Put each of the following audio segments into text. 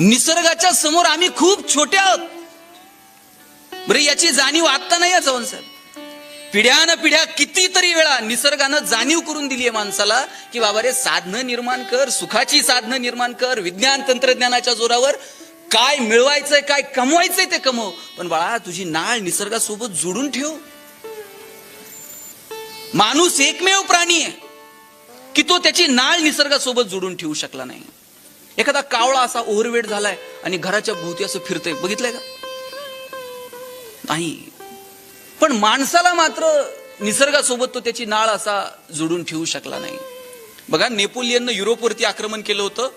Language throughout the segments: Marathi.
निसर्गाच्या समोर आम्ही खूप छोटे आहोत. बरे याची जाणीव आत्ता नाही आहे चव्हाण साहेब. पिढ्यान पिढ्या कितीतरी वेळा निसर्गानं जाणीव करून दिली आहे माणसाला की बाबा रे साधनं निर्माण कर सुखाची साधनं निर्माण कर विज्ञान तंत्रज्ञानाच्या जोरावर काय मिळवायचंय काय कमवायचंय ते कमव. पण बाळा तुझी नाळ निसर्गासोबत जोडून ठेव. माणूस एकमेव प्राणी आहे की तो त्याची नाळ निसर्गासोबत जोडून ठेवू शकला नाही. एखादा कावळा असा ओव्हरवेट झालाय आणि घराच्या भोवती असं फिरतंय. बघितलंय का? नाही. पण माणसाला मात्र निसर्गासोबत तो त्याची नाळ असा जोडून ठेवू शकला नाही. बघा नेपोलियननं युरोपवरती आक्रमण केलं होतं.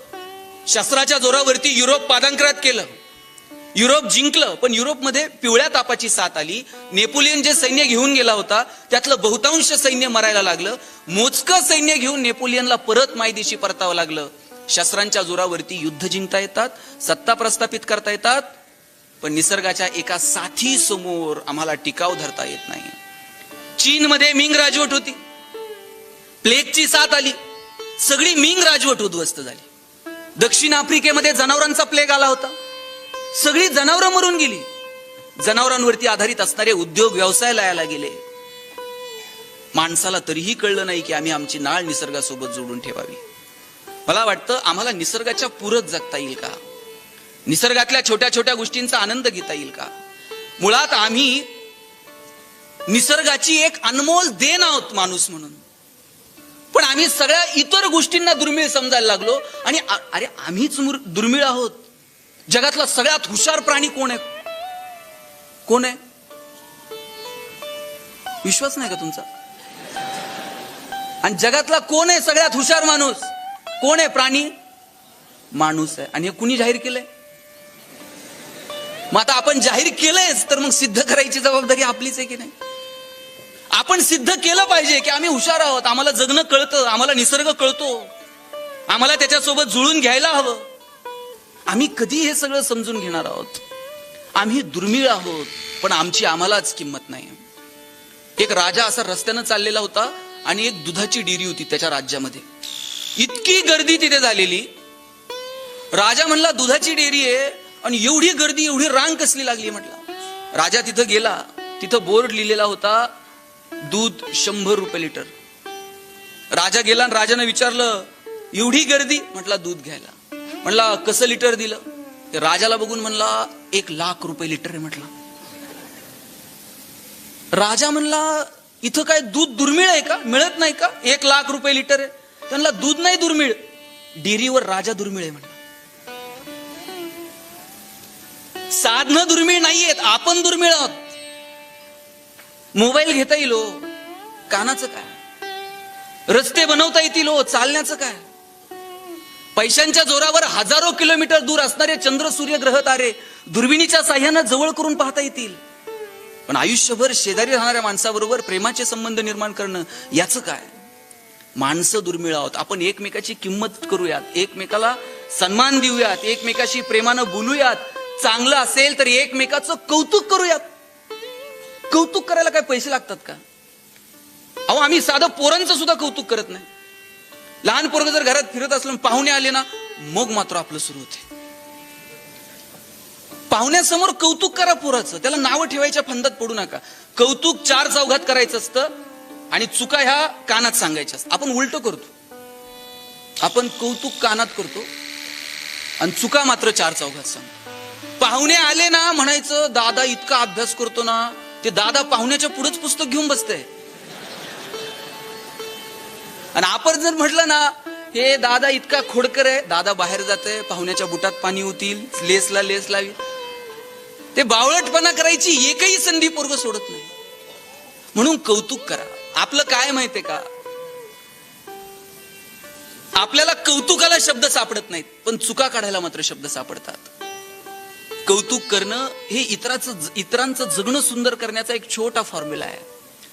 शस्त्राच्या जोरावरती युरोप पादांकरात केलं. युरोप जिंकलं पण युरोपमध्ये पिवळ्या तापाची साथ आली. नेपोलियन जे सैन्य घेऊन गेला होता त्यातलं बहुतांश सैन्य मरायला लागलं. मोजकं सैन्य घेऊन नेपोलियनला परत मायदेशी परतावं लागलं. शस्त्रांच्या जोरावरती युद्ध जिंकता येतात सत्ता प्रस्थापित करता येतात पण निसर्गाच्या एका साथी समोर आम्हाला टिकाव धरता येत नाही. चीनमध्ये मिंग राजवट होती. प्लेगची साथ आली. सगळी मिंग राजवट उद्ध्वस्त झाली. दक्षिण आफ्रिकेमध्ये जनावरांचा प्लेग आला होता. सगळी जनावरं मरून गेली. जनावरांवरती आधारित असणारे उद्योग व्यवसाय लयाला गेले. माणसाला तरीही कळलं नाही की आम्ही आमची नाळ निसर्गासोबत जोडून ठेवावी. मला वाटतं आम्हाला निसर्गाच्या पूरक जगता येईल का? निसर्गातल्या छोट्या छोट्या गोष्टींचा आनंद घेता येईल का? मुळात आम्ही निसर्गाची एक अनमोल देण आहोत माणूस म्हणून. पण आम्ही सगळ्या इतर गोष्टींना दुर्मिळ समजायला लागलो आणि अरे आम्हीच दुर्मिळ आहोत. जगातला सगळ्यात हुशार प्राणी कोण आहे? कोण आहे? विश्वास नाही का तुमचा? आणि जगातला कोण आहे सगळ्यात हुशार माणूस? कोण आहे प्राणी? माणूस आहे. आणि हे कुणी जाहीर केलंय? मग आता आपण जाहीर केलंयच तर मग सिद्ध करायची जबाबदारी आपलीच आहे की नाही? आपण सिद्ध केलं पाहिजे की आम्ही हुशार आहोत. आम्हाला जगणं कळतं आम्हाला निसर्ग कळतो. आम्हाला त्याच्यासोबत जुळून घ्यायला हवं. आम्ही कधी हे सगळं समजून घेणार आहोत? आम्ही दुर्मिळ आहोत पण आमची आम्हालाच किंमत नाही. एक राजा असा रस्त्यानं चाललेला होता आणि एक दुधाची डेअरी होती त्याच्या राज्यामध्ये. इतकी गर्दी तिथे झालेली. राजा म्हणला दुधाची डेअरी आहे आणि एवढी गर्दी एवढी रांग कसली लागली? म्हटलं. राजा तिथं गेला. तिथं बोर्ड लिहिलेला होता दूध शंभर रुपये लिटर. राजा गेला आणि राजानं विचारलं एवढी गर्दी? म्हटला दूध घ्यायला. म्हणला कसं लिटर दिलं? ते राजाला बघून म्हणला एक लाख रुपये लिटर आहे म्हटला. राजा म्हणला इथं काय दूध दुर्मिळ आहे का? मिळत नाही का? एक लाख रुपये लिटर आहे. त्यांना दूध नाही दुर्मिळ. डेअरीवर राजा दुर्मिळ आहे म्हणला साधनं दुर्मिळ नाहीयेत आपण दुर्मिळ आहोत. मोबाईल घेता येईल हो. कानाचं काय? रस्ते बनवता येतील हो चालण्याचं काय? पैशांच्या जोरावर हजारो किलोमीटर दूर असणारे चंद्र सूर्य ग्रह तारे दुर्बिणीच्या साह्यानं जवळ करून पाहता येतील. पण आयुष्यभर शेजारी राहणाऱ्या माणसाबरोबर प्रेमाचे संबंध निर्माण करणं याचं काय? माणसं दुर्मिळ आहोत. आपण एकमेकाची किंमत करूयात. एकमेकाला सन्मान देऊयात. एकमेकाशी प्रेमानं बोलूयात. चांगलं असेल तर एकमेकाचं कौतुक करूयात. कौतुक करायला काय पैसे लागतात का? अहो आम्ही साधं पोरांचं सुद्धा कौतुक करत नाही. लहान पोरग जर घरात फिरत असलं पाहुणे आले ना मग मात्र आपलं सुरू होते पाहुण्यासमोर कौतुक करा पोराचं. त्याला नावं ठेवायच्या फंदात पडू नका. कौतुक चार चौघात करायचं असतं आणि चुका ह्या कानात सांगायच्या असतात. आपण उलट करतो. आपण कौतुक कानात करतो आणि चुका मात्र चार चौघात सांगतो. पाहुणे आले ना म्हणायचं दादा इतका अभ्यास करतो ना ते दादा पाहुण्याच्या पुढेच पुस्तक घेऊन बसतंय. आणि आपण जर म्हटलं ना हे दादा इतका खोडकर आहे दादा बाहेर जाते पाहुण्याच्या बुटात पाणी होतील लेसला लेस लावी. ते बावळटपणा करायची एकही संधी पोरग सोडत नाही. म्हणून कौतुक करा. आपलं काय माहितीये का? आपल्याला कौतुकाला शब्द सापडत नाहीत पण चुका काढायला मात्र शब्द सापडतात. कौतुक करणं हे इतराचं इतरांचं जगणं सुंदर करण्याचा एक छोटा फॉर्म्युला आहे.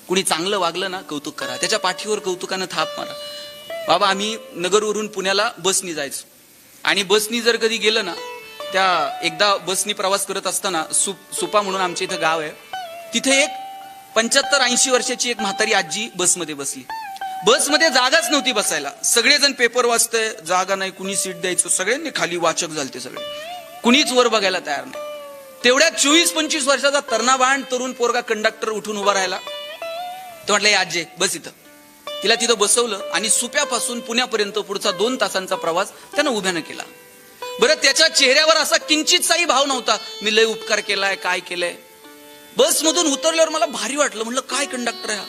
कुणी चांगलं वागलं ना कौतुक करा. त्याच्या पाठीवर कौतुकानं थाप मारा. बाबा आम्ही नगरवरून पुण्याला बसनी जायचो. आणि बसनी जर कधी गेलं ना त्या एकदा बसनी प्रवास करत असताना सुप सुपा म्हणून आमच्या इथं गाव आहे. तिथे एक पंच्याहत्तर ऐंशी वर्षाची एक म्हातारी आजी बसमध्ये बसली. बसमध्ये जागाच नव्हती बसायला. सगळेजण पेपर वाचतंय जागा नाही कुणी सीट द्यायचं सगळ्यांनी खाली वाचक झालते सगळे. कुणीच वर बघायला तयार नाही. तेवढ्या चोवीस पंचवीस वर्षाचा तरणाबाण तरुण पोरगा कंडक्टर उठून उभा राहिला. तो म्हटलं आजे बस इथं. तिला तिथं बसवलं आणि सुप्यापासून पुण्यापर्यंत पुढचा दोन तासांचा प्रवास त्यानं उभ्यानं केला. बरं त्याच्या चेहऱ्यावर असा किंचितचाही भाव नव्हता. मी लय उपकार केलाय काय केलंय? बसमधून उतरल्यावर मला भारी वाटलं. म्हटलं काय कंडक्टर आहे हा?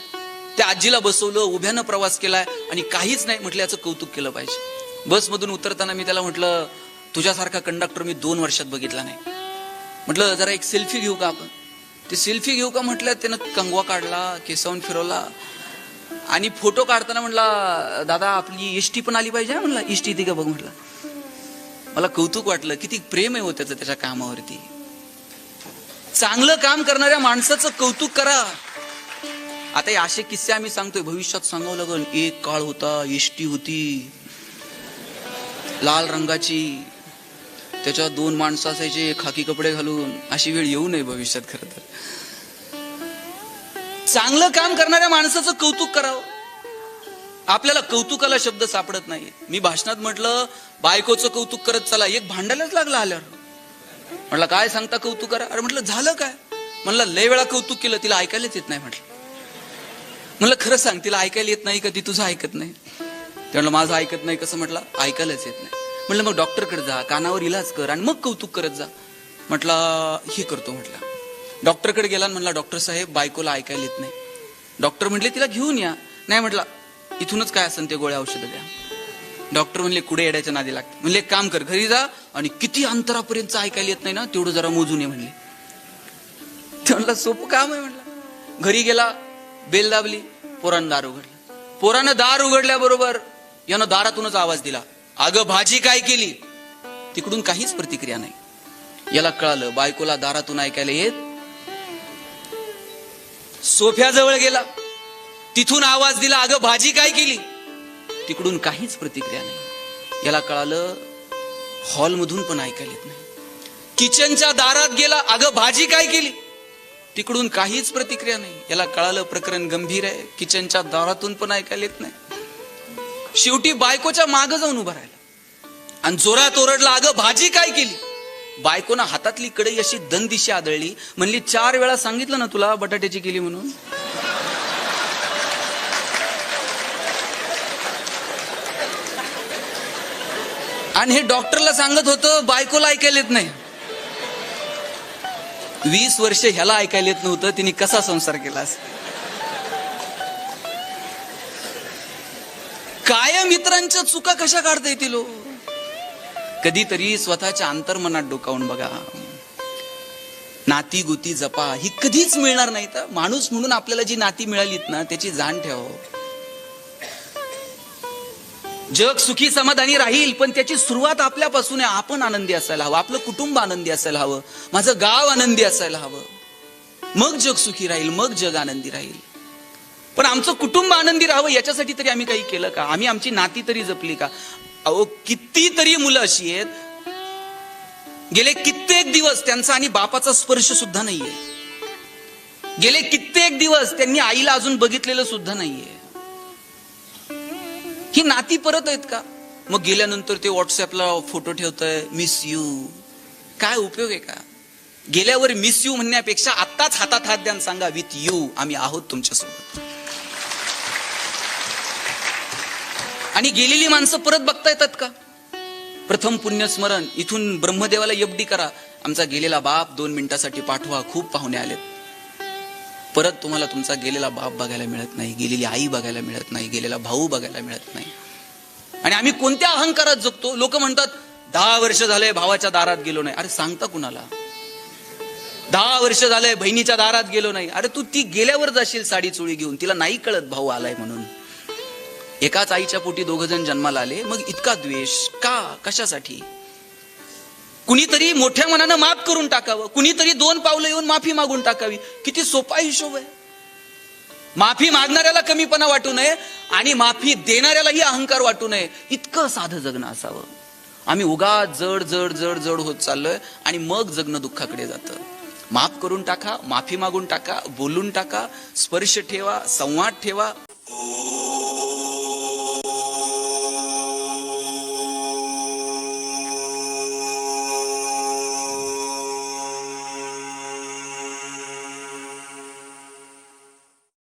त्या आजीला बसवलं उभ्यानं प्रवास केलाय आणि काहीच नाही म्हटलं याचं कौतुक केलं पाहिजे. बसमधून उतरताना मी त्याला म्हटलं तुझ्यासारखा कंडक्टर मी दोन वर्षात बघितला नाही. म्हटलं जरा एक सेल्फी घेऊ का आपण? ते सेल्फी घेऊ का म्हटलं त्यानं कंगवा काढला केसावून फिरवला. आणि फोटो काढताना म्हटला दादा आपली इष्टी पण आली पाहिजे म्हणला. इष्टी ती का बघ म्हटलं. मला कौतुक वाटलं किती प्रेम आहे हो त्याचं त्याच्या कामावरती. चांगलं काम करणाऱ्या माणसाचं कौतुक करा. आता असे किस्से आम्ही सांगतोय. भविष्यात सांगावं लागल एक काळ होता इष्टी होती. लाल रंगाची त्याच्यात दोन माणसं असायचे खाकी कपडे घालून. अशी वेळ येऊ नये भविष्यात खरं तर. चांगलं काम करणाऱ्या माणसाचं कौतुक करावं. आपल्याला कौतुकाला शब्द सापडत नाही मी भाषणात म्हटलं बायकोचं कौतुक करत चला. एक भांडायलाच लागला आल्यावर. म्हटलं काय सांगता कौतुक करा? अरे म्हटलं झालं काय? म्हणलं लय वेळा कौतुक केलं तिला ऐकायलाच येत नाही म्हटलं. म्हणलं खरं सांग तिला ऐकायला येत नाही का? ती तुझं ऐकत नाही. ते माझं ऐकत नाही कसं म्हटलं ऐकायलाच येत नाही. म्हणलं मग डॉक्टरकडे जा कानावर इलाज कर आणि मग कौतुक करत जा. म्हटलं हे करतो म्हटला. डॉक्टरकडे गेला आणि म्हणला डॉक्टर साहेब बायकोला ऐकायला येत नाही. डॉक्टर म्हटले तिला घेऊन या. नाही म्हटला इथूनच काय असेल ते गोळ्या औषधं द्या. डॉक्टर म्हणले कुठे येड्याच्या नादी लागते म्हणले एक काम कर घरी जा आणि किती अंतरापर्यंत ऐकायला येत नाही ना तेवढं जरा मोजून ये म्हणले. ते म्हणलं सोपं काम आहे म्हणलं घरी गेला बेल दाबली पोरानं दार उघडलं. पोरानं दार उघडल्याबरोबर यानं दारातूनच आवाज दिला. अगं भाजी काय केली? तिकडून काहीच प्रतिक्रिया नाही. याला कळालं बायकोला दारातून ऐकायला येत. सोफ्याजवळ गेला. तिथून आवाज दिला अगं भाजी काय केली? तिकडून काहीच प्रतिक्रिया नाही. याला कळालं हॉलमधून पण ऐकायला येत नाही. किचनच्या दारात गेला अगं भाजी काय केली? तिकडून काहीच प्रतिक्रिया नाही. याला कळालं प्रकरण गंभीर आहे. किचनच्या दारातून पण ऐकायला येत नाही. शेवटी बायकोच्या माग जाऊन उभा राहिला. आणि जोरात ओरडला अगं भाजी काय केली? बायकोनं हातातली कडई अशी दंदिशी आदळली. म्हणली चार वेळा सांगितलं ना तुला बटाट्याची केली म्हणून? आणि हे डॉक्टरला सांगत होतं बायकोला ऐकायला येत नाही. वीस वर्ष ह्याला ऐकायला येत नव्हतं. तिने कसा संसार केला असेल? काय मित्रांच्या चुका कशा काढता येतील हो? कधीतरी स्वतःच्या अंतर्मनात डोकावून बघा. नाती गुती जपा ही कधीच मिळणार नाही तर माणूस म्हणून आपल्याला जी नाती मिळालीत ना त्याची जाण ठेव हो. जग सुखी समाधानी राहील पण त्याची सुरुवात आपल्यापासून आहे आपण आनंदी असायला हवं आपलं कुटुंब आनंदी असायला हवं माझं गाव आनंदी असायला हवं. मग जग सुखी राहील मग जग आनंदी राहील. पण आमचं कुटुंब आनंदी राहावं याच्यासाठी तरी आम्ही काही केलं का? आम्ही आमची नाती तरी जपली का? अहो कितीतरी मुलं अशी आहेत. गेले कित्येक दिवस त्यांचा आणि बापाचा स्पर्श सुद्धा नाहीये. गेले कित्येक दिवस त्यांनी आईला अजून बघितलेलं सुद्धा नाहीये. ही नाती परत आहेत का? मग गेल्यानंतर ते व्हॉट्सअपला फोटो ठेवतंय मिस यू काय उपयोग आहे का? गेल्यावर मिस यू म्हणण्यापेक्षा आत्ताच हातात हात द्यान सांगा विथ यू आम्ही आहोत तुमच्यासोबत. आणि गेलेली माणसं परत बघता येतात का? प्रथम पुण्यस्मरण इथून ब्रह्मदेवाला एफडी करा. आमचा गेलेला बाप दोन मिनिटासाठी पाठवा खूप पाहुणे आलेत. परत तुम्हाला तुमचा गेलेला बाप बघायला मिळत नाही गेलेली आई बघायला मिळत नाही गेलेला भाऊ बघायला मिळत नाही. आणि आम्ही कोणत्या अहंकारात जगतो? लोक म्हणतात दहा वर्ष झालंय भावाच्या दारात गेलो नाही. अरे सांगता कुणाला? दहा वर्ष झालंय बहिणीच्या दारात गेलो नाही. अरे तू ती गेल्यावर जाशील साडी चोळी घेऊन. तिला नाही कळत भाऊ आलाय म्हणून. एकाच आईच्या पोटी दोघ जण जन्माला आले. मग इतका द्वेष. का? कशासाठी? कुणीतरी मोठ्या मनानं माफ करून टाकावं. कुणीतरी दोन पावलं येऊन माफी मागून टाकावी. किती सोपा हिशोब आहे. माफी मागणाऱ्याला कमीपणा वाटू नये आणि माफी देणाऱ्यालाही अहंकार वाटू नये. इतकं साधं जगणं असावं. आम्ही उगा जड जड जड जड होत चाललोय आणि मग जगणं दुःखाकडे जातं. माफ करून टाका माफी मागून टाका बोलून टाका स्पर्श ठेवा संवाद ठेवा.